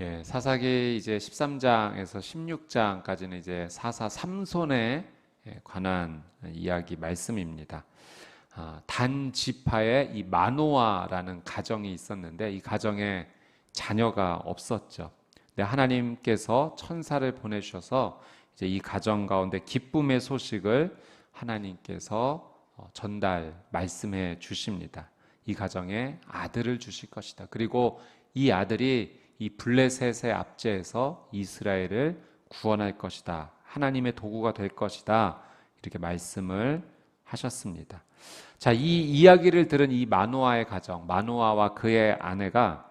예, 사사기 이제 13장에서 16장까지는 이제 사사 삼손에 예, 관한 이야기 말씀입니다. 아, 단 지파에 이 마노아라는 가정이 있었는데 이 가정에 자녀가 없었죠. 근데 하나님께서 천사를 보내주셔서 이제 이 가정 가운데 기쁨의 소식을 하나님께서 어, 전달 말씀해 주십니다. 이 가정에 아들을 주실 것이다. 그리고 이 아들이 이 블레셋의 압제에서 이스라엘을 구원할 것이다. 하나님의 도구가 될 것이다. 이렇게 말씀을 하셨습니다. 자, 이 이야기를 들은 이 마노아의 가정, 마노아와 그의 아내가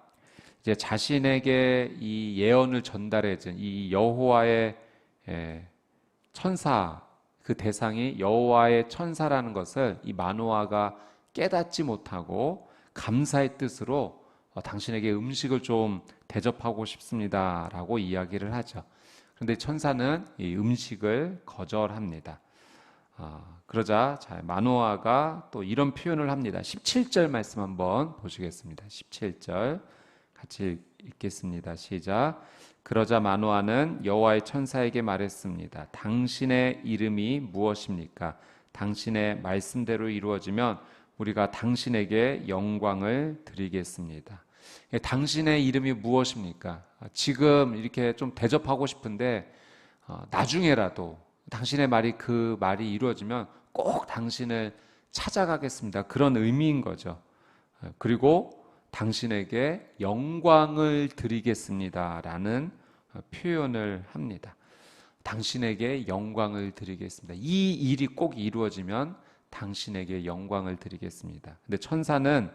이제 자신에게 이 예언을 전달해 준 이 여호와의 천사 그 대상이 여호와의 천사라는 것을 이 마노아가 깨닫지 못하고 감사의 뜻으로 어, 당신에게 음식을 좀 대접하고 싶습니다라고 이야기를 하죠. 그런데 천사는 이 음식을 거절합니다. 아, 그러자 자, 마노아가 또 이런 표현을 합니다. 17절 말씀 한번 보시겠습니다. 17절 같이 읽겠습니다. 시작. 그러자 마노아는 여호와의 천사에게 말했습니다. 당신의 이름이 무엇입니까? 당신의 말씀대로 이루어지면 우리가 당신에게 영광을 드리겠습니다. 예, 당신의 이름이 무엇입니까? 지금 이렇게 좀 대접하고 싶은데 어, 나중에라도 당신의 말이 그 말이 이루어지면 꼭 당신을 찾아가겠습니다. 그런 의미인 거죠. 어, 그리고 당신에게 영광을 드리겠습니다 라는 어, 표현을 합니다. 당신에게 영광을 드리겠습니다. 이 일이 꼭 이루어지면 당신에게 영광을 드리겠습니다. 근데 천사는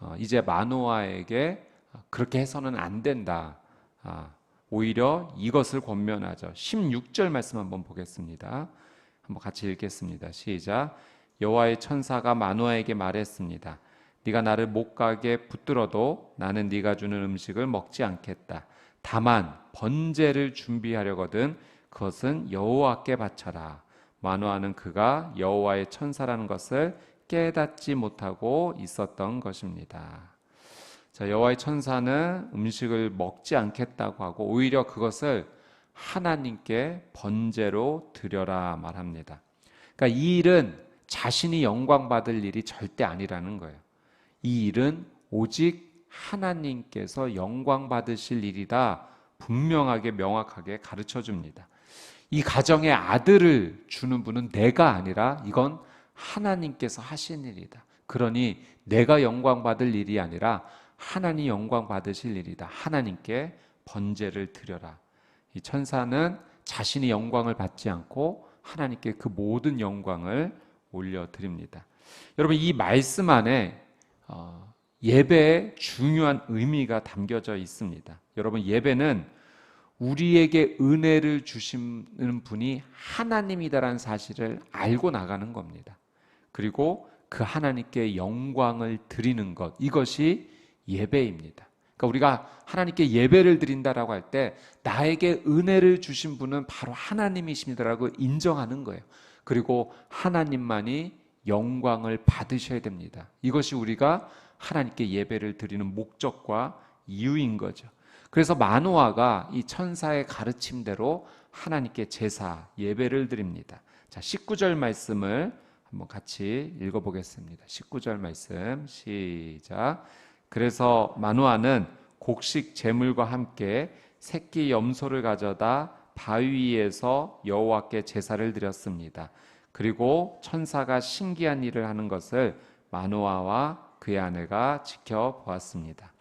어, 이제 마노아에게 그렇게 해서는 안 된다. 아, 오히려 이것을 권면하죠. 16절 말씀 한번 보겠습니다. 한번 같이 읽겠습니다. 시작. 여호와의 천사가 마노아에게 말했습니다. 네가 나를 못 가게 붙들어도 나는 네가 주는 음식을 먹지 않겠다. 다만 번제를 준비하려거든 그것은 여호와께 바쳐라. 마노아는 그가 여호와의 천사라는 것을 깨닫지 못하고 있었던 것입니다. 자, 여호와의 천사는 음식을 먹지 않겠다고 하고 오히려 그것을 하나님께 번제로 드려라 말합니다. 그러니까 이 일은 자신이 영광 받을 일이 절대 아니라는 거예요. 이 일은 오직 하나님께서 영광 받으실 일이다. 분명하게 명확하게 가르쳐 줍니다. 이 가정에 아들을 주는 분은 내가 아니라 이건 하나님께서 하신 일이다. 그러니 내가 영광 받을 일이 아니라 하나님 영광 받으실 일이다. 하나님께 번제를 드려라. 이 천사는 자신이 영광을 받지 않고 하나님께 그 모든 영광을 올려 드립니다. 여러분 이 말씀 안에 어, 예배의 중요한 의미가 담겨져 있습니다. 여러분 예배는 우리에게 은혜를 주시는 분이 하나님이다라는 사실을 알고 나가는 겁니다. 그리고 그 하나님께 영광을 드리는 것 이것이 예배입니다. 그러니까 우리가 하나님께 예배를 드린다라고 할 때 나에게 은혜를 주신 분은 바로 하나님이십니다라고 인정하는 거예요. 그리고 하나님만이 영광을 받으셔야 됩니다. 이것이 우리가 하나님께 예배를 드리는 목적과 이유인 거죠. 그래서 마노아가 이 천사의 가르침대로 하나님께 제사 예배를 드립니다. 자, 19절 말씀을 한번 같이 읽어 보겠습니다. 19절 말씀 시작. 그래서 마노아는 곡식 제물과 함께 새끼 염소를 가져다 바위에서 여호와께 제사를 드렸습니다. 그리고 천사가 신기한 일을 하는 것을 마노아와 그의 아내가 지켜보았습니다.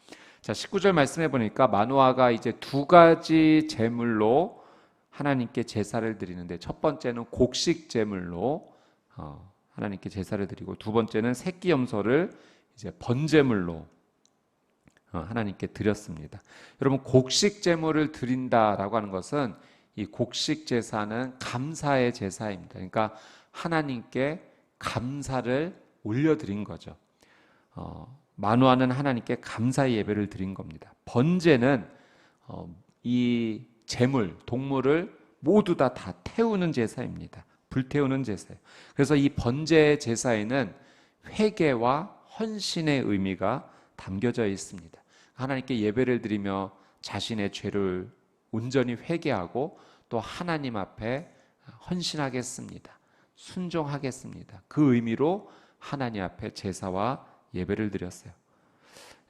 자, 19절 말씀해 보니까 마노아가 이제 두 가지 제물로 하나님께 제사를 드리는데 첫 번째는 곡식 제물로 어, 하나님께 제사를 드리고 두 번째는 새끼 염소를 이제 번제물로 어, 하나님께 드렸습니다. 여러분 곡식 제물을 드린다라고 하는 것은 이 곡식 제사는 감사의 제사입니다. 그러니까 하나님께 감사를 올려드린 거죠. 어, 만화는 하나님께 감사의 예배를 드린 겁니다. 번제는 어, 이 재물, 동물을 모두 다, 다 태우는 제사입니다. 불태우는 제사예요. 그래서 이 번제 제사에는 회개와 헌신의 의미가 담겨져 있습니다. 하나님께 예배를 드리며 자신의 죄를 온전히 회개하고 또 하나님 앞에 헌신하겠습니다. 순종하겠습니다. 그 의미로 하나님 앞에 제사와 예배를 드렸어요.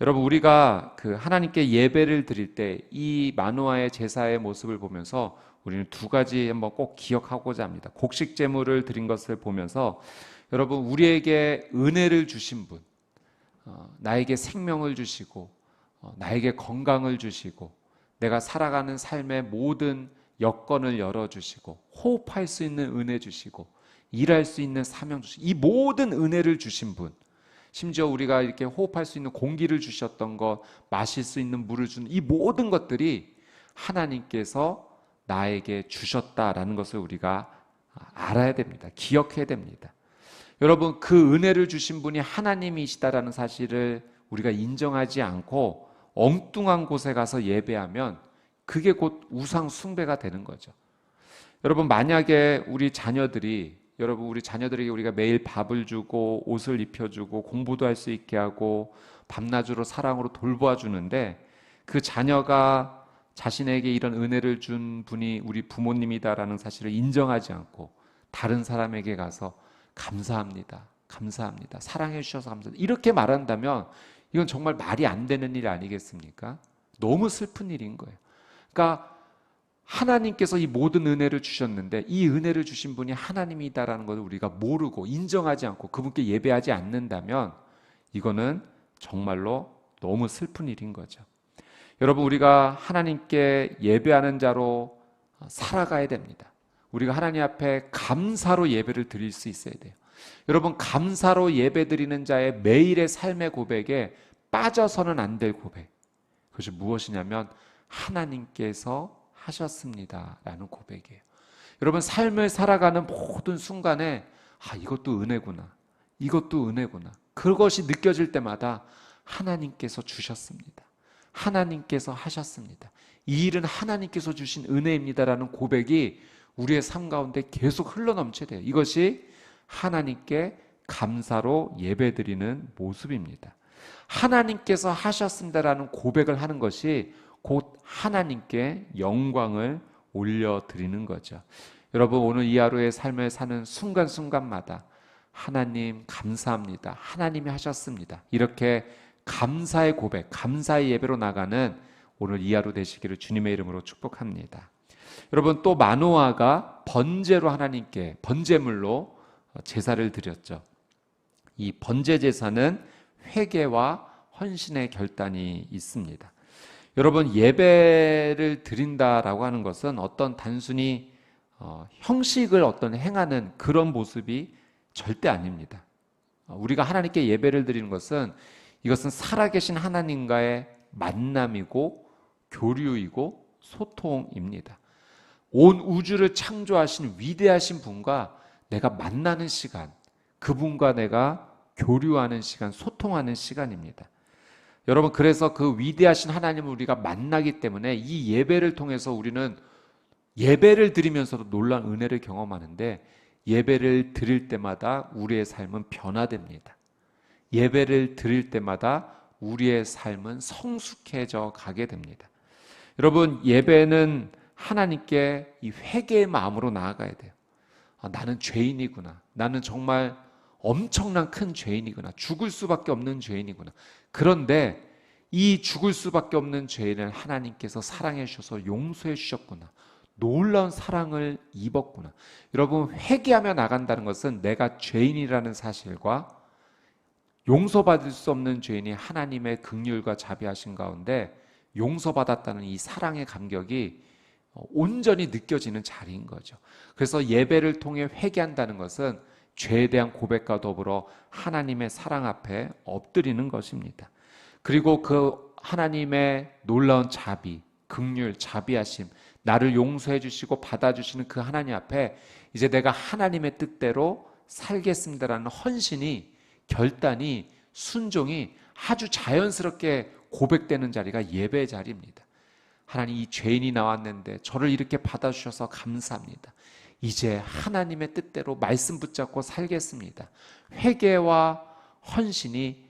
여러분 우리가 그 하나님께 예배를 드릴 때 이 마누아의 제사의 모습을 보면서 우리는 두 가지 한번 꼭 기억하고자 합니다. 곡식 제물을 드린 것을 보면서 여러분 우리에게 은혜를 주신 분, 어, 나에게 생명을 주시고 어, 나에게 건강을 주시고 내가 살아가는 삶의 모든 여건을 열어 주시고 호흡할 수 있는 은혜 주시고 일할 수 있는 사명 주시고 이 모든 은혜를 주신 분. 심지어 우리가 이렇게 호흡할 수 있는 공기를 주셨던 것, 마실 수 있는 물을 주는 이 모든 것들이 하나님께서 나에게 주셨다라는 것을 우리가 알아야 됩니다. 기억해야 됩니다. 여러분, 그 은혜를 주신 분이 하나님이시다라는 사실을 우리가 인정하지 않고 엉뚱한 곳에 가서 예배하면 그게 곧 우상 숭배가 되는 거죠. 여러분, 만약에 우리 자녀들이 여러분 우리 자녀들에게 우리가 매일 밥을 주고 옷을 입혀주고 공부도 할 수 있게 하고 밤낮으로 사랑으로 돌보아 주는데 그 자녀가 자신에게 이런 은혜를 준 분이 우리 부모님이다라는 사실을 인정하지 않고 다른 사람에게 가서 감사합니다. 감사합니다. 사랑해 주셔서 감사합니다. 이렇게 말한다면 이건 정말 말이 안 되는 일 아니겠습니까? 너무 슬픈 일인 거예요. 그러니까 하나님께서 이 모든 은혜를 주셨는데 이 은혜를 주신 분이 하나님이다라는 것을 우리가 모르고 인정하지 않고 그분께 예배하지 않는다면 이거는 정말로 너무 슬픈 일인 거죠. 여러분 우리가 하나님께 예배하는 자로 살아가야 됩니다. 우리가 하나님 앞에 감사로 예배를 드릴 수 있어야 돼요. 여러분 감사로 예배 드리는 자의 매일의 삶의 고백에 빠져서는 안 될 고백. 그것이 무엇이냐면 하나님께서 하셨습니다. 라는 고백이에요. 여러분, 삶을 살아가는 모든 순간에, 아, 이것도 은혜구나. 이것도 은혜구나. 그것이 느껴질 때마다 하나님께서 주셨습니다. 하나님께서 하셨습니다. 이 일은 하나님께서 주신 은혜입니다라는 고백이 우리의 삶 가운데 계속 흘러넘쳐야 돼요. 이것이 하나님께 감사로 예배드리는 모습입니다. 하나님께서 하셨습니다라는 고백을 하는 것이 곧 하나님께 영광을 올려드리는 거죠. 여러분, 오늘 이 하루의 삶을 사는 순간순간마다 하나님 감사합니다. 하나님이 하셨습니다. 이렇게 감사의 고백, 감사의 예배로 나가는 오늘 이 하루 되시기를 주님의 이름으로 축복합니다. 여러분 또 마노아가 번제로 하나님께 번제물로 제사를 드렸죠. 이 번제 제사는 회개와 헌신의 결단이 있습니다. 여러분 예배를 드린다라고 하는 것은 어떤 단순히 어, 형식을 어떤 행하는 그런 모습이 절대 아닙니다. 어, 우리가 하나님께 예배를 드리는 것은 이것은 살아계신 하나님과의 만남이고 교류이고 소통입니다. 온 우주를 창조하신 위대하신 분과 내가 만나는 시간, 그분과 내가 교류하는 시간, 소통하는 시간입니다. 여러분 그래서 그 위대하신 하나님을 우리가 만나기 때문에 이 예배를 통해서 우리는 예배를 드리면서도 놀란 은혜를 경험하는데 예배를 드릴 때마다 우리의 삶은 변화됩니다. 예배를 드릴 때마다 우리의 삶은 성숙해져 가게 됩니다. 여러분 예배는 하나님께 이 회개의 마음으로 나아가야 돼요. 아, 나는 죄인이구나. 나는 정말 엄청난 큰 죄인이구나. 죽을 수밖에 없는 죄인이구나. 그런데 이 죽을 수밖에 없는 죄인을 하나님께서 사랑해 주셔서 용서해 주셨구나. 놀라운 사랑을 입었구나. 여러분, 회개하며 나간다는 것은 내가 죄인이라는 사실과 용서받을 수 없는 죄인이 하나님의 극률과 자비하신 가운데 용서받았다는 이 사랑의 감격이 온전히 느껴지는 자리인 거죠. 그래서 예배를 통해 회개한다는 것은 죄에 대한 고백과 더불어 하나님의 사랑 앞에 엎드리는 것입니다. 그리고 그 하나님의 놀라운 자비, 극률, 자비하심, 나를 용서해 주시고 받아주시는 그 하나님 앞에 이제 내가 하나님의 뜻대로 살겠습니다라는 헌신이, 결단이, 순종이 아주 자연스럽게 고백되는 자리가 예배 자리입니다. 하나님 이 죄인이 나왔는데 저를 이렇게 받아주셔서 감사합니다. 이제 하나님의 뜻대로 말씀 붙잡고 살겠습니다. 회개와 헌신이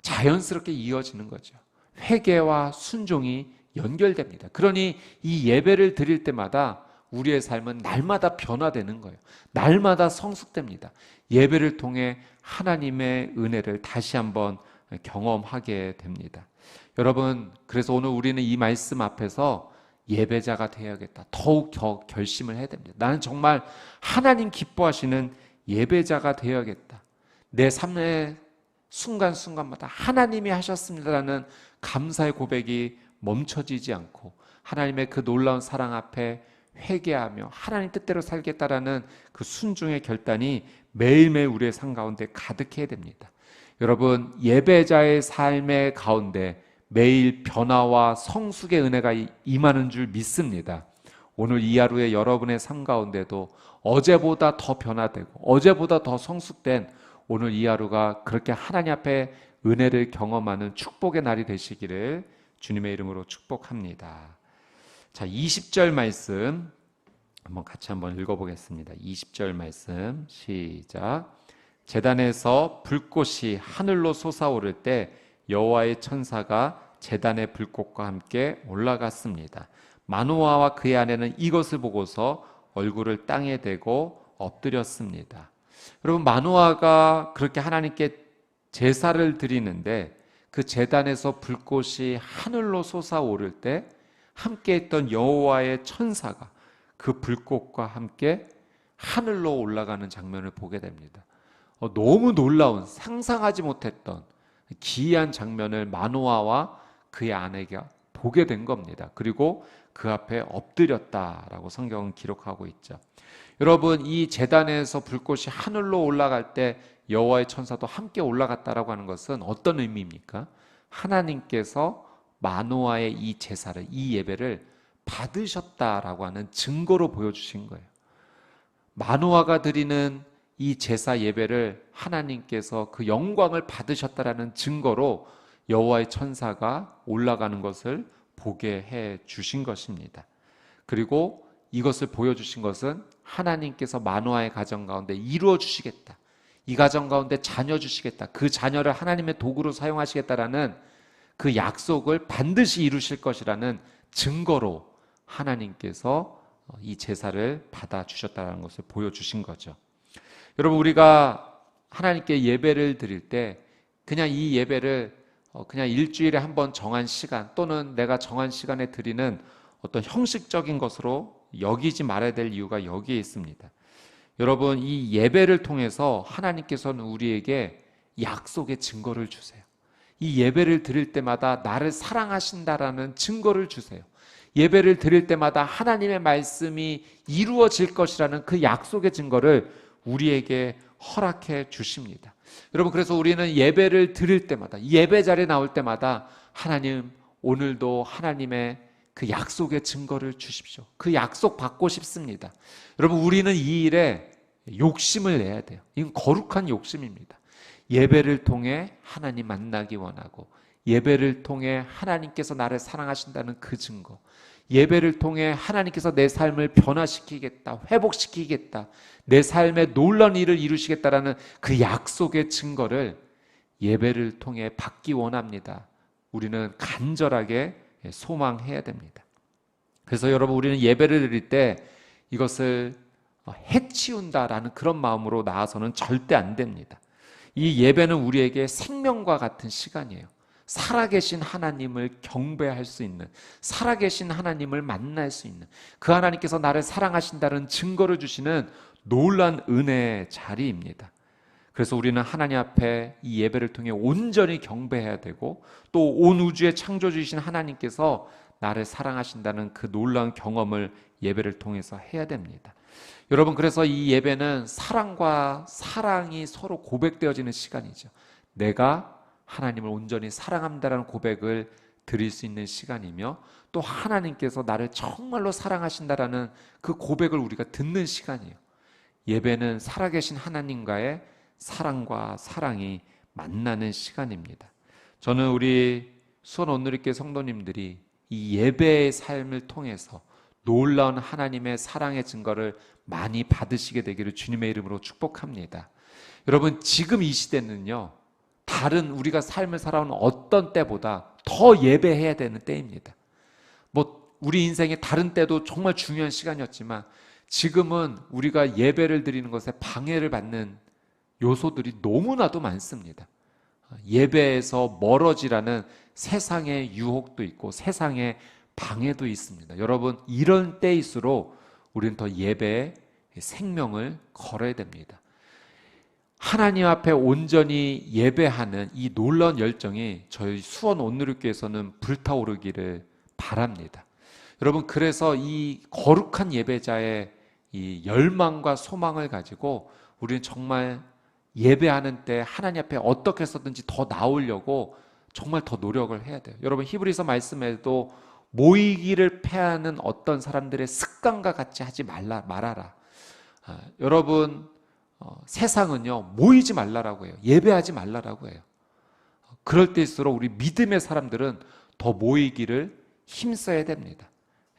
자연스럽게 이어지는 거죠. 회개와 순종이 연결됩니다. 그러니 이 예배를 드릴 때마다 우리의 삶은 날마다 변화되는 거예요. 날마다 성숙됩니다. 예배를 통해 하나님의 은혜를 다시 한번 경험하게 됩니다. 여러분, 그래서 오늘 우리는 이 말씀 앞에서 예배자가 되어야겠다. 더욱 더 결심을 해야 됩니다. 나는 정말 하나님 기뻐하시는 예배자가 되어야겠다. 내 삶의 순간순간마다 하나님이 하셨습니다라는 감사의 고백이 멈춰지지 않고 하나님의 그 놀라운 사랑 앞에 회개하며 하나님 뜻대로 살겠다라는 그 순종의 결단이 매일매일 우리의 삶 가운데 가득해야 됩니다. 여러분, 예배자의 삶의 가운데 매일 변화와 성숙의 은혜가 임하는 줄 믿습니다. 오늘 이 하루에 여러분의 삶 가운데도 어제보다 더 변화되고 어제보다 더 성숙된 오늘 이 하루가 그렇게 하나님 앞에 은혜를 경험하는 축복의 날이 되시기를 주님의 이름으로 축복합니다. 자, 20절 말씀 한번 같이 한번 읽어보겠습니다. 20절 말씀 시작. 재단에서 불꽃이 하늘로 솟아오를 때 여호와의 천사가 재단의 불꽃과 함께 올라갔습니다. 마노아와 그의 아내는 이것을 보고서 얼굴을 땅에 대고 엎드렸습니다. 여러분 마노아가 그렇게 하나님께 제사를 드리는데 그 제단에서 불꽃이 하늘로 솟아오를 때 함께 했던 여호와의 천사가 그 불꽃과 함께 하늘로 올라가는 장면을 보게 됩니다. 어, 너무 놀라운 상상하지 못했던 기이한 장면을 마노아와 그의 아내가 보게 된 겁니다. 그리고 그 앞에 엎드렸다라고 성경은 기록하고 있죠. 여러분 이 재단에서 불꽃이 하늘로 올라갈 때 여호와의 천사도 함께 올라갔다라고 하는 것은 어떤 의미입니까? 하나님께서 마노아의 이 제사를 이 예배를 받으셨다라고 하는 증거로 보여주신 거예요. 마노아가 드리는 이 제사 예배를 하나님께서 그 영광을 받으셨다라는 증거로 여호와의 천사가 올라가는 것을 보게 해 주신 것입니다. 그리고 이것을 보여주신 것은 하나님께서 마노아의 가정 가운데 이루어 주시겠다. 이 가정 가운데 자녀 주시겠다. 그 자녀를 하나님의 도구로 사용하시겠다라는 그 약속을 반드시 이루실 것이라는 증거로 하나님께서 이 제사를 받아 주셨다는 것을 보여주신 거죠. 여러분 우리가 하나님께 예배를 드릴 때 그냥 이 예배를 어, 그냥 일주일에 한 번 정한 시간 또는 내가 정한 시간에 드리는 어떤 형식적인 것으로 여기지 말아야 될 이유가 여기에 있습니다. 여러분 이 예배를 통해서 하나님께서는 우리에게 약속의 증거를 주세요. 이 예배를 드릴 때마다 나를 사랑하신다라는 증거를 주세요. 예배를 드릴 때마다 하나님의 말씀이 이루어질 것이라는 그 약속의 증거를 우리에게 허락해 주십니다. 여러분 그래서 우리는 예배를 드릴 때마다 예배 자리에 나올 때마다 하나님 오늘도 하나님의 그 약속의 증거를 주십시오. 그 약속 받고 싶습니다. 여러분 우리는 이 일에 욕심을 내야 돼요. 이건 거룩한 욕심입니다. 예배를 통해 하나님 만나기 원하고 예배를 통해 하나님께서 나를 사랑하신다는 그 증거. 예배를 통해 하나님께서 내 삶을 변화시키겠다, 회복시키겠다, 내 삶에 놀라운 일을 이루시겠다라는 그 약속의 증거를 예배를 통해 받기 원합니다. 우리는 간절하게 소망해야 됩니다. 그래서 여러분 우리는 예배를 드릴 때 이것을 해치운다라는 그런 마음으로 나아서는 절대 안 됩니다. 이 예배는 우리에게 생명과 같은 시간이에요. 살아계신 하나님을 경배할 수 있는, 살아계신 하나님을 만날 수 있는, 그 하나님께서 나를 사랑하신다는 증거를 주시는 놀란 은혜의 자리입니다. 그래서 우리는 하나님 앞에 이 예배를 통해 온전히 경배해야 되고 또 온 우주의 창조주이신 하나님께서 나를 사랑하신다는 그 놀라운 경험을 예배를 통해서 해야 됩니다. 여러분 그래서 이 예배는 사랑과 사랑이 서로 고백되어지는 시간이죠. 내가 하나님을 온전히 사랑합니다라는 고백을 드릴 수 있는 시간이며 또 하나님께서 나를 정말로 사랑하신다라는 그 고백을 우리가 듣는 시간이에요. 예배는 살아계신 하나님과의 사랑과 사랑이 만나는 시간입니다. 저는 우리 수원 온누리교 성도님들이 이 예배의 삶을 통해서 놀라운 하나님의 사랑의 증거를 많이 받으시게 되기를 주님의 이름으로 축복합니다. 여러분, 지금 이 시대는요, 다른 우리가 삶을 살아오는 어떤 때보다 더 예배해야 되는 때입니다. 우리 인생의 다른 때도 정말 중요한 시간이었지만 지금은 우리가 예배를 드리는 것에 방해를 받는 요소들이 너무나도 많습니다. 예배에서 멀어지라는 세상의 유혹도 있고 세상의 방해도 있습니다. 여러분, 이런 때일수록 우리는 더 예배에 생명을 걸어야 됩니다. 하나님 앞에 온전히 예배하는 이 놀라운 열정이 저희 수원 온누리교에서는 불타오르기를 바랍니다. 여러분, 그래서 이 거룩한 예배자의 이 열망과 소망을 가지고 우리는 정말 예배하는 때 하나님 앞에 어떻게 해서든지 더 나오려고 정말 더 노력을 해야 돼요. 여러분 히브리서 말씀에도 모이기를 패하는 어떤 사람들의 습관과 같이 하지 말라 말아라. 아, 여러분 어, 세상은요 모이지 말라라고 해요. 예배하지 말라라고 해요. 그럴 때일수록 우리 믿음의 사람들은 더 모이기를 힘써야 됩니다.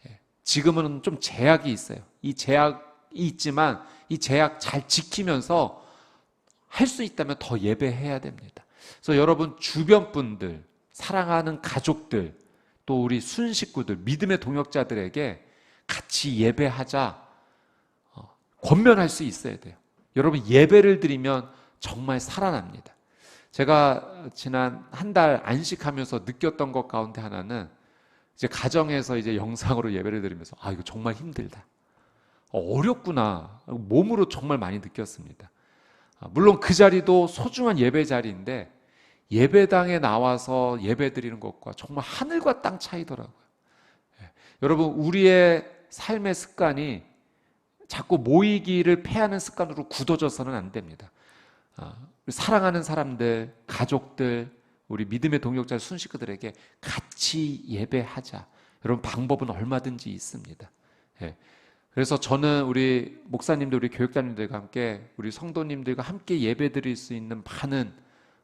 예, 지금은 좀 제약이 있어요. 이 제약이 있지만 이 제약 잘 지키면서 할 수 있다면 더 예배해야 됩니다. 그래서 여러분 주변 분들, 사랑하는 가족들, 또 우리 순식구들, 믿음의 동역자들에게 같이 예배하자 어, 권면할 수 있어야 돼요. 여러분 예배를 드리면 정말 살아납니다. 제가 지난 한 달 안식하면서 느꼈던 것 가운데 하나는 이제 가정에서 이제 영상으로 예배를 드리면서 아 이거 정말 힘들다. 어, 어렵구나. 몸으로 정말 많이 느꼈습니다. 아, 물론 그 자리도 소중한 예배 자리인데 예배당에 나와서 예배 드리는 것과 정말 하늘과 땅 차이더라고요. 예. 여러분, 우리의 삶의 습관이 자꾸 모이기를 패하는 습관으로 굳어져서는 안 됩니다. 아, 사랑하는 사람들, 가족들, 우리 믿음의 동역자 순식그들에게 같이 예배하자. 여러분, 방법은 얼마든지 있습니다. 예. 그래서 저는 우리 목사님들, 우리 교육자님들과 함께 우리 성도님들과 함께 예배 드릴 수 있는 많은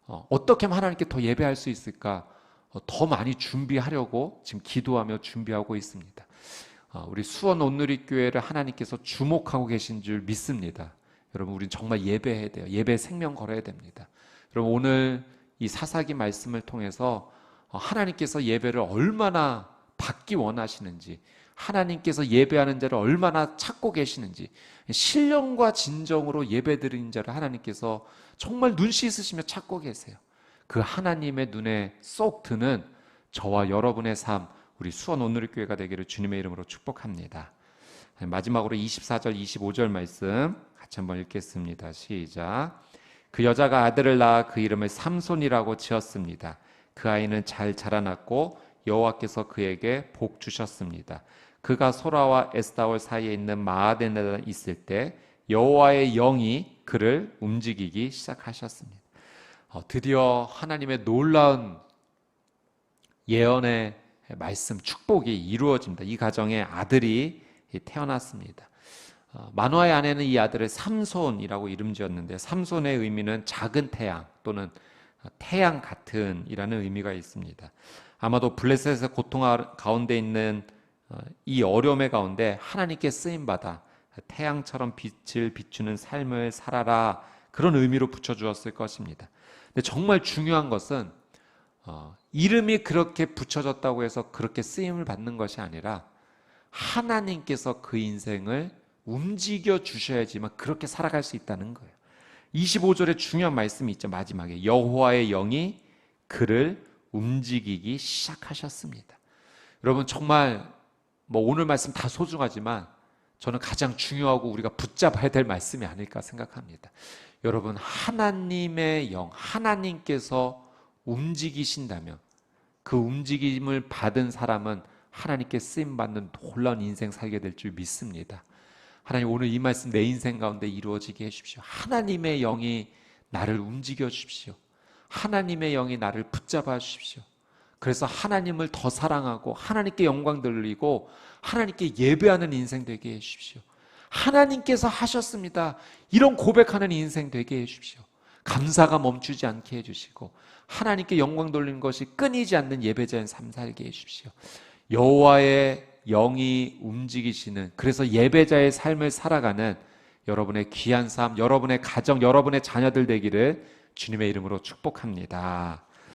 어, 떻게 하면 하나님께 더 예배할 수 있을까 어, 더 많이 준비하려고 지금 기도하며 준비하고 있습니다. 어, 우리 수원 온누리 교회를 하나님께서 주목하고 계신 줄 믿습니다. 여러분, 우린 정말 예배해야 돼요. 예배 생명 걸어야 됩니다. 여러분, 오늘 이 사사기 말씀을 통해서 어, 하나님께서 예배를 얼마나 받기 원하시는지 하나님께서 예배하는 자를 얼마나 찾고 계시는지 신령과 진정으로 예배 드리는 자를 하나님께서 정말 눈 씻으시며 찾고 계세요. 그 하나님의 눈에 쏙 드는 저와 여러분의 삶 우리 수원 오늘교회가 되기를 주님의 이름으로 축복합니다. 마지막으로 24절 25절 말씀 같이 한번 읽겠습니다. 시작. 그 여자가 아들을 낳아 그 이름을 삼손이라고 지었습니다. 그 아이는 잘 자라났고 여호와께서 그에게 복 주셨습니다. 그가 소라와 에스다올 사이에 있는 마아덴에 있을 때 여호와의 영이 그를 움직이기 시작하셨습니다. 어, 드디어 하나님의 놀라운 예언의 말씀 축복이 이루어집니다. 이 가정에 아들이 태어났습니다. 어, 만화의 아내는 이 아들을 삼손이라고 이름 지었는데 삼손의 의미는 작은 태양 또는 태양 같은이라는 의미가 있습니다. 아마도 블레셋의 고통 가운데 있는 어, 이 어려움의 가운데 하나님께 쓰임 받아 태양처럼 빛을 비추는 삶을 살아라 그런 의미로 붙여 주었을 것입니다. 근데 정말 중요한 것은 어, 이름이 그렇게 붙여졌다고 해서 그렇게 쓰임을 받는 것이 아니라 하나님께서 그 인생을 움직여 주셔야지만 그렇게 살아갈 수 있다는 거예요. 25절에 중요한 말씀이 있죠. 마지막에 여호와의 영이 그를 움직이기 시작하셨습니다. 여러분 정말 뭐 오늘 말씀 다 소중하지만 저는 가장 중요하고 우리가 붙잡아야 될 말씀이 아닐까 생각합니다. 여러분, 하나님의 영, 하나님께서 움직이신다면 그 움직임을 받은 사람은 하나님께 쓰임 받는 놀라운 인생 살게 될 줄 믿습니다. 하나님 오늘 이 말씀 내 인생 가운데 이루어지게 해 주십시오. 하나님의 영이 나를 움직여 주십시오. 하나님의 영이 나를 붙잡아 주십시오. 그래서 하나님을 더 사랑하고 하나님께 영광 돌리고 하나님께 예배하는 인생 되게 해 주십시오. 하나님께서 하셨습니다. 이런 고백하는 인생 되게 해 주십시오. 감사가 멈추지 않게 해 주시고 하나님께 영광 돌리는 것이 끊이지 않는 예배자인 삶 살게 해 주십시오. 여호와의 영이 움직이시는 그래서 예배자의 삶을 살아가는 여러분의 귀한 삶, 여러분의 가정, 여러분의 자녀들 되기를 주님의 이름으로 축복합니다.